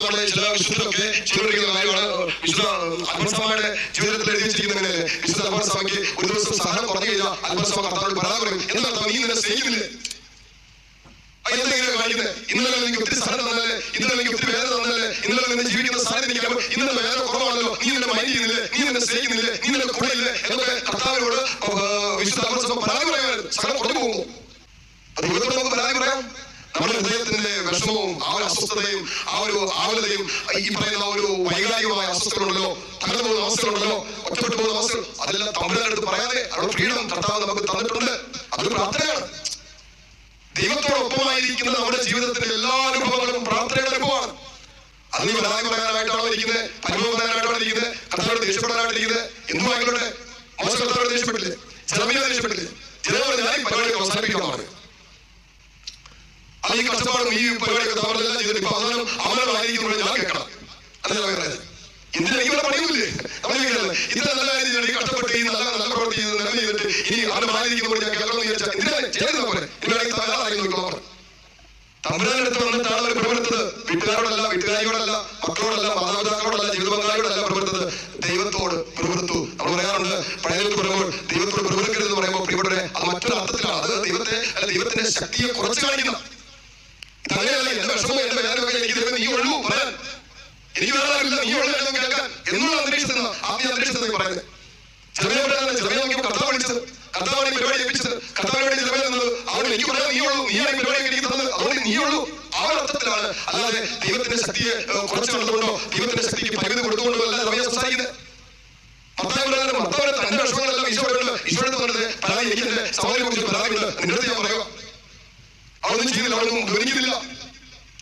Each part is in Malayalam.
നമ്മുടെ ചില വിശുദ്ധരൊക്കെ ചെയ്തുകൊണ്ടിരിക്കുന്ന കാര്യമാണ്. വിശുദ്ധ അൽഫോൻസാമയുടെ ജീവിതത്തിൽ എഴുതി വെച്ചിരിക്കുന്നതിന് വിശുദ്ധ അൽഫോൻസാമയ്ക്ക് ഒരു ദിവസം സഹനം പറഞ്ഞു കഴിഞ്ഞാൽ അൽഫോൻസാമ കർത്താവോട് പരാതി പറയും എന്താ നീ നിന്നെ സ്നേഹിക്കുന്നില്ലേ? ഇന്നലെ എനിക്ക് ഒത്തിരി സഹനം ഇന്നലെ എനിക്ക് ഒത്തിരി വേദന ഇന്നലെ നിന്നെ ജീവിക്കുന്ന എനിക്ക് അപ്പൊ ഇന്നലെ വേദന കുറവാണല്ലോ. നീ നിന്നെ മൈൻഡ് നീ നിന്നെ സ്നേഹിക്കുന്നില്ലേ? നീ നിന്നെ കൂടെ ഇല്ലേ എന്നൊക്കെ കർത്താവിനോട് വിശുദ്ധ അൽഫോൻസാമ പരാതി പറയാമായിരുന്നു ദൈവത്തോട് നമുക്ക് പരാതി പറയാം നമ്മുടെ ഹൃദയത്തിന്റെ വിഷമവും ആ ഒരു അസ്വസ്ഥതയും ആ ഒരു ആവലതയും ഈ പറയുന്ന ഒരു വൈകാരികമായ അസ്വസ്ഥകളുണ്ടല്ലോ തകർന്നു പോകുന്ന അവസ്ഥകളുണ്ടല്ലോ ഒറ്റപ്പെട്ടു പോകുന്ന അവസ്ഥകൾ അതെല്ലാം തമിഴ്നാട് പറയാതെ അവിടെ ഫ്രീഡം കർത്താവ് നമുക്ക് തന്നിട്ടുണ്ട്. അതൊരു പ്രാർത്ഥനയാണ്. ദൈവത്തോടൊപ്പമായിരിക്കുന്ന നമ്മുടെ ജീവിതത്തിന്റെ എല്ലാ അനുഭവങ്ങളും പ്രാർത്ഥനയുടെ അനുഭവമാണ്. അത് നീ പരാതി പറയാനായിട്ടാണോ ഇരിക്കുന്നത്? അനുഭവം പറയാനായിട്ടാണോ ഇരിക്കുന്നത്? കർത്താവോട് ദേഷ്യപ്പെടാനായിട്ട് ഇരിക്കുന്നത്? എന്തുമായിക്കോട്ടെ മോശം കർത്താവോട് ദേഷ്യപ്പെട്ടില്ലേ? ജനമീത ദേഷ്യപ്പെട്ടില്ലേ പരിപാടി അവസാനിപ്പിക്കാമാണ് അത് കഷ്ടപ്പാടും ഈ പരിപാടിയൊക്കെ തവറെല്ലാം ചെയ്തിട്ട് ഇപ്പൊ ഞാൻ കേൾക്കണം. അതല്ല നല്ല നല്ല പ്രവൃത്തി പ്രവർത്തത് വീട്ടുകാരോടല്ല വീട്ടുകാരിയോടല്ല മക്കളോടല്ല മാതാപിതാക്കളോടല്ല ജീവിത പ്രവർത്തത് ദൈവത്തോട് പ്രവർത്തു നമ്മൾ പറയാറുണ്ട്. പഴയതിൽ പറയുമ്പോൾ ദൈവത്തോട് പ്രവർത്തിക്കരുത് പറയുമ്പോൾ പ്രിയപ്പെട്ടവരെ അത് മറ്റൊരു അർത്ഥത്തിലാണ് അത് ദൈവത്തെ ദൈവത്തിന്റെ ശക്തിയെ കുറച്ച് കാണിക്കുന്ന അങ്ങനെയല്ല എന്റെ വിഷമം എന്റെ വേദന എനിക്ക് ദൈവം നീ ഒഴിവു പറയാൻ. എനിക്ക് വേറെ കേൾക്കാൻ. എന്നുള്ള അന്തരീക്ഷത്തിൽ ആദ്യ അന്തരീക്ഷത്തിൽ പറയുന്നത്. ചെറിയവരാണ് ചെറിയ നോക്കിയപ്പോൾ കർത്താവ് വിളിച്ചത് കർത്താവാണ് ഈ പരിപാടി എനിക്ക് പറയാൻ നീ ഉള്ളൂ നീയാണ് ഈ പരിപാടി എനിക്ക് അതുകൊണ്ട് നീ ഉള്ളൂ ആ അർത്ഥത്തിലാണ്. അല്ലാതെ ദൈവത്തിന്റെ ശക്തിയെ കുറച്ച് ദൈവത്തിന്റെ ശക്തിക്ക് പരിമിതി കൊടുത്തുകൊണ്ടോ അല്ല സമയം സംസാരിക്കുന്നത്. അവളൊന്നും ചെയ്തില്ല അവരൊന്നും വിവരിക്കുന്നില്ല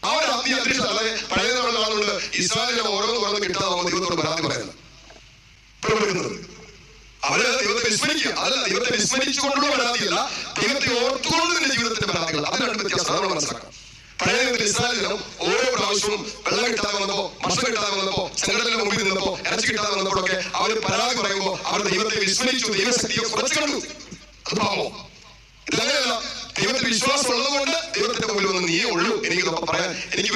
ആ ഒരു ആത്മീയ അന്തരീക്ഷം അല്ലാതെ പഴയ നാളുള്ള ആളുണ്ട് ഇസ്രായേലിനെ ഓരോന്ന് ഓരോന്ന് കിട്ടാതെ ദൈവത്തോട് പരാതി പറയുന്നത്. പ്രവർത്തിക്കുന്നത്. അവർ ദൈവത്തെ വിസ്മരിക്കുക. അതല്ല ദൈവത്തെ വിസ്മരിച്ചുകൊണ്ടുള്ള പരാതിയല്ല ദൈവത്തെ ഓർത്തുകൊണ്ട് തന്നെ ജീവിതത്തിന്റെ പരാതികൾ. അതിനാണ് വ്യത്യാസം. നമ്മൾ മനസ്സിലാക്കാം പഴയ ഇസ്രായേലിനും ഓരോ പ്രാവശ്യവും വെള്ളം കിട്ടാതെ വന്നപ്പോ ഭക്ഷണം കിട്ടാതെ വന്നപ്പോ സംഘടനയുടെ മുമ്പിൽ നിന്നപ്പോ ഇറച്ചി കിട്ടാതെ വന്നപ്പോഴൊക്കെ അവർ പരാതി പറയുമ്പോൾ അവർ ദൈവത്തെ വിസ്മരിച്ചു ദൈവശക്തിയെ കുറച്ച് കണ്ടു. അത് പാവമോ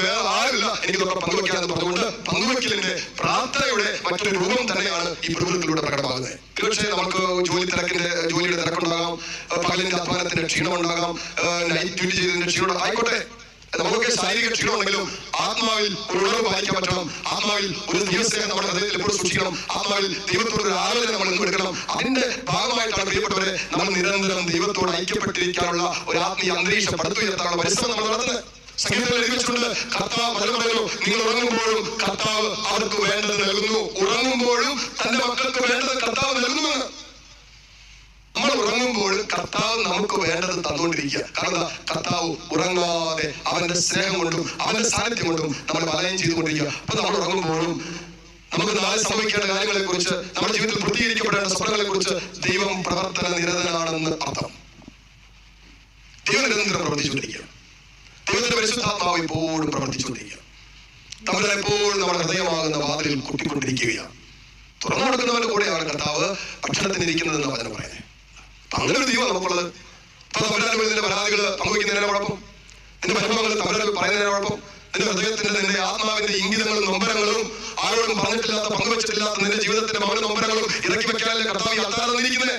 വേറെ ആരുമില്ല. എനിക്ക് ഇതൊക്കെ പങ്കുവെക്കാന്ന് പറഞ്ഞുകൊണ്ട് പങ്കുവെക്കലിന്റെ പ്രാർത്ഥനയുടെ മറ്റൊരു രൂപം തന്നെയാണ് ഈ പ്രകൃതിയിലൂടെ പ്രകടമാകുന്നത്. തീർച്ചയായും നമുക്ക് ജോലി തിരക്കിന്റെ ജോലിയുടെ തിരക്കുണ്ടാകാം. പകലിന്റെ അധ്വാനത്തിന്റെ ക്ഷീണമുണ്ടാകാം. നൈറ്റ് ചെയ്തതിന്റെ ക്ഷീണം ആയിക്കോട്ടെ. നമുക്ക് ശാരീരിക ക്ഷീണമുണ്ടെങ്കിലും ആത്മാവിൽ ഒരു ഉണർവ് പാലിക്കാൻ പറ്റണം. ആത്മാവിൽ ഒരു ദിവസം നമ്മുടെ ഹൃദയത്തിൽ എപ്പോഴും സൂക്ഷിക്കണം. ആത്മാവിൽ ദൈവത്തോട് ഒരു ആലോചന നമ്മൾ എടുക്കണം. അതിന്റെ ഭാഗമായിട്ടാണ് പ്രിയപ്പെട്ടവരെ നമ്മൾ നിരന്തരം ദൈവത്തോട് ഐക്യപ്പെട്ടിരിക്കാനുള്ള ഒരു ആത്മീയ അന്തരീക്ഷം പടുത്തുയർത്താനുള്ള പരിശ്രമം നമ്മൾ നടത്തുന്നത്. സംഗീതത്തിൽ എഴുതി കർത്താവ് പറയുന്നു നിങ്ങൾ ഉറങ്ങുമ്പോഴും കർത്താവ് അവർക്ക് വേണ്ടത് നൽകുന്നു. ഉറങ്ങുമ്പോഴും തന്റെ മക്കൾക്ക് വേണ്ടത് കർത്താവ് നൽകുന്നുവെന്ന് നമ്മൾ ഉറങ്ങുമ്പോൾ കർത്താവ് നമുക്ക് വേണ്ടത് തന്നുകൊണ്ടിരിക്കുക. കാരണം കർത്താവ് ഉറങ്ങാതെ അവന്റെ സ്നേഹം കൊണ്ടും അവന്റെ സാന്നിധ്യം കൊണ്ടും നമ്മൾ വലയം ചെയ്തുകൊണ്ടിരിക്കുക. അപ്പൊ നമ്മൾ ഉറങ്ങുമ്പോഴും നമുക്ക് നാളെ സംഭവിക്കേണ്ട കാര്യങ്ങളെ കുറിച്ച് നമ്മുടെ ജീവിതത്തിൽ പൂർത്തീകരിക്കപ്പെടേണ്ട സ്വപ്നങ്ങളെ കുറിച്ച് ദൈവം പ്രവർത്തന നിരതനാണെന്ന് അർത്ഥം. ദൈവം നിരന്തരം പ്രവർത്തിച്ചുകൊണ്ടിരിക്കുക ദൈവത്തിന്റെ പരിശുദ്ധാത്മാവ് എപ്പോഴും പ്രവർത്തിച്ചുകൊണ്ടിരിക്കുക തമ്മിൽ എപ്പോഴും നമ്മുടെ ഹൃദയമാകുന്ന വാതിലിൽ കുട്ടിക്കൊണ്ടിരിക്കുകയാണ്. തുറന്നു കൊടുക്കുന്നവന്റെ കൂടെയാണ് കർത്താവ് ഭക്ഷണത്തിന് ഇരിക്കുന്നത് എന്ന് വചനം പറയുന്നത് അങ്ങനെ ഒരു ദൈവം നമുക്കുള്ളത്. നിന്റെ പരാതികൾ പങ്കുവയ്ക്കുന്നതിനെ കുഴപ്പം. നിന്റെ പരിഭവങ്ങൾ തമ്പുരാൻ പറയുന്നതിനെ കുഴപ്പം. നിന്റെ ഹൃദയത്തിന്റെ നിന്റെ ആത്മാവിന്റെ ഇംഗിതങ്ങളും നൊമ്പരങ്ങളും ആരോടും പറഞ്ഞിട്ടില്ലാത്ത പങ്കുവച്ചിട്ടില്ലാത്ത നിന്റെ ജീവിതത്തിന്റെ മകൻ നൊമ്പരങ്ങളും ഇറക്കി വെക്കാനല്ലേ കർത്താവ് അൾത്താരം ഇരിക്കുന്നത്